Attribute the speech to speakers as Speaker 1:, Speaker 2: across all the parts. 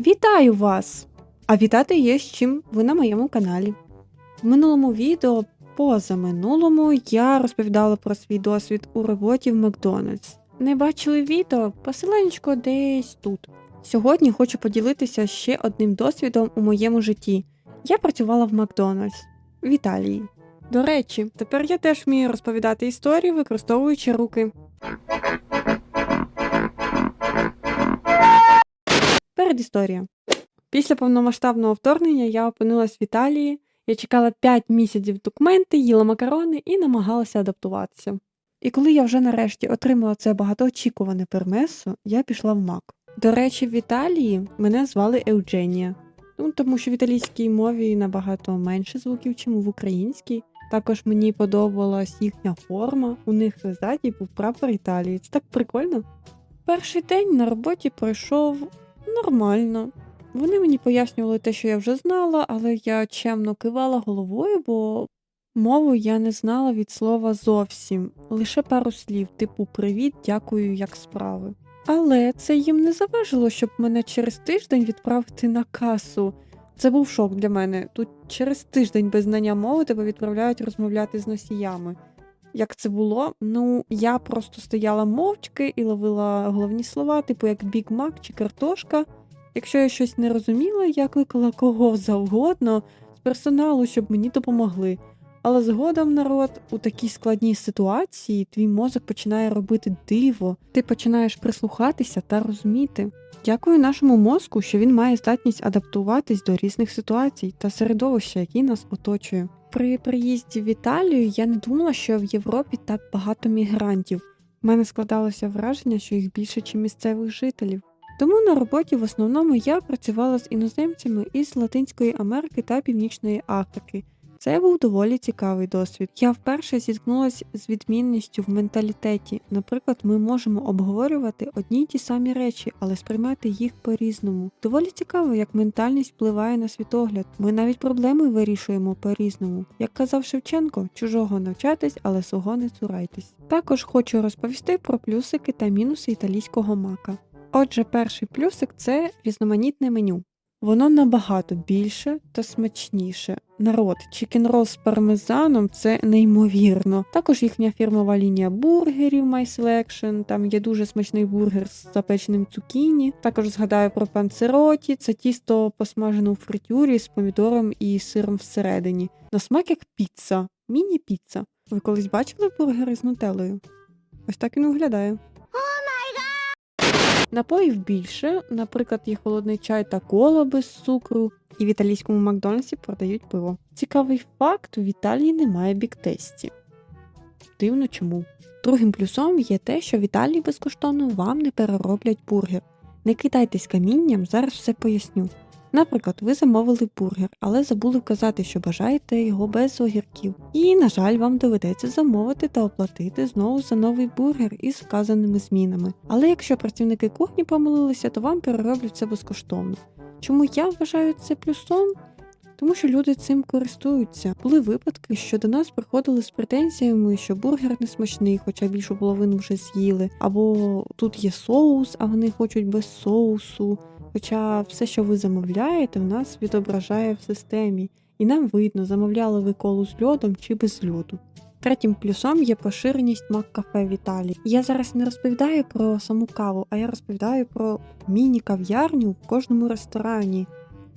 Speaker 1: Вітаю вас! А вітати є з чим ви на моєму каналі. В минулому відео, позаминулому, я розповідала про свій досвід у роботі в Макдональдс. Не бачили відео? Посиланнячко десь тут. Сьогодні хочу поділитися ще одним досвідом у моєму житті. Я працювала в Макдональдс в Італії. До речі, тепер я теж вмію розповідати історії, використовуючи руки. Передісторія. Після повномасштабного вторгнення я опинилась в Італії. Я чекала 5 місяців документи, їла макарони і намагалася адаптуватися. І коли я вже нарешті отримала це багатоочікуване пермесо, я пішла в МАК. До речі, в Італії мене звали Евдженія. Ну, тому що в італійській мові набагато менше звуків, чим в українській. Також мені подобалась їхня форма. У них ззаді був прапор Італії. Це так прикольно. Перший день на роботі пройшов нормально. Вони мені пояснювали те, що я вже знала, але я чемно кивала головою, бо мову я не знала від слова зовсім, лише пару слів, типу привіт, дякую, як справи. Але це їм не заважило, щоб мене через тиждень відправити на касу. Це був шок для мене. Тут через тиждень без знання мови тебе відправляють розмовляти з носіями. Як це було? Ну, я просто стояла мовчки і ловила головні слова, типу як Біг Мак чи картошка. Якщо я щось не розуміла, я кликала кого завгодно з персоналу, щоб мені допомогли. Але згодом народ у такій складній ситуації твій мозок починає робити диво, ти починаєш прислухатися та розуміти. Дякую нашому мозку, що він має здатність адаптуватись до різних ситуацій та середовища, які нас оточує. При приїзді в Італію я не думала, що в Європі так багато мігрантів. У мене складалося враження, що їх більше, ніж місцевих жителів. Тому на роботі в основному я працювала з іноземцями із Латинської Америки та Північної Африки. Це був доволі цікавий досвід. Я вперше зіткнулася з відмінністю в менталітеті. Наприклад, ми можемо обговорювати одні й ті самі речі, але сприймати їх по-різному. Доволі цікаво, як ментальність впливає на світогляд. Ми навіть проблеми вирішуємо по-різному. Як казав Шевченко, чужого навчатись, але свого не цурайтесь. Також хочу розповісти про плюсики та мінуси італійського мака. Отже, перший плюсик це різноманітне меню. Воно набагато більше та смачніше. Народ, чікінрол з пармезаном це неймовірно. Також їхня фірмова лінія бургерів My Selection, Там є дуже смачний бургер з запеченим цукіні. Також згадаю про панцероті, це тісто посмажене у фритюрі з помідором і сиром всередині. На смак як піца, міні-піца. Ви колись бачили бургери з нутеллою? Ось так він виглядає. Напоїв більше, наприклад, є холодний чай та кола без цукру, і в італійському Макдональдсі продають пиво. Цікавий факт: в Італії немає біктесті. Дивно чому. Другим плюсом є те, що в Італії безкоштовно вам не перероблять бургер. Не кидайтесь камінням, зараз все поясню. Наприклад, ви замовили бургер, але забули вказати, що бажаєте його без огірків. І, на жаль, вам доведеться замовити та оплатити знову за новий бургер із вказаними змінами. Але якщо працівники кухні помилилися, то вам перероблять це безкоштовно. Чому я вважаю це плюсом? Тому що люди цим користуються. Були випадки, що до нас приходили з претензіями, що бургер не смачний, хоча більшу половину вже з'їли, або тут є соус, а вони хочуть без соусу. Хоча все, що ви замовляєте, в нас відображає в системі, і нам видно, замовляли ви колу з льодом чи без льоду. Третім плюсом є поширеність Мак-кафе в Італії. Я зараз не розповідаю про саму каву, а я розповідаю про міні-кав'ярню в кожному ресторані.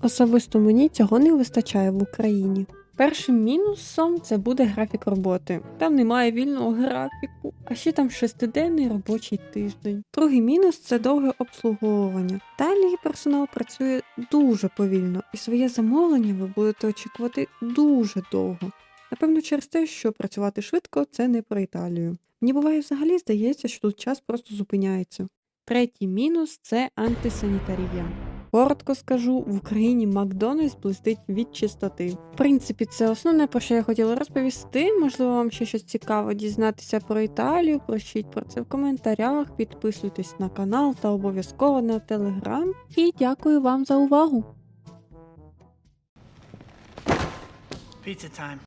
Speaker 1: Особисто мені цього не вистачає в Україні. Першим мінусом це буде графік роботи. Там немає вільного графіку, а ще там шестиденний робочий тиждень. Другий мінус це довге обслуговування. Далі персонал працює дуже повільно, і своє замовлення ви будете очікувати дуже довго. Напевно, через те, що працювати швидко це не про Італію. Мені буває взагалі здається, що тут час просто зупиняється. Третій мінус це антисанітарія. Коротко скажу, в Україні Макдональдс блистить від чистоти. В принципі, це основне, про що я хотіла розповісти. Можливо, вам ще щось цікаво дізнатися про Італію. Пишіть про це в коментарях, підписуйтесь на канал та обов'язково на телеграм. І дякую вам за увагу!
Speaker 2: Pizza time.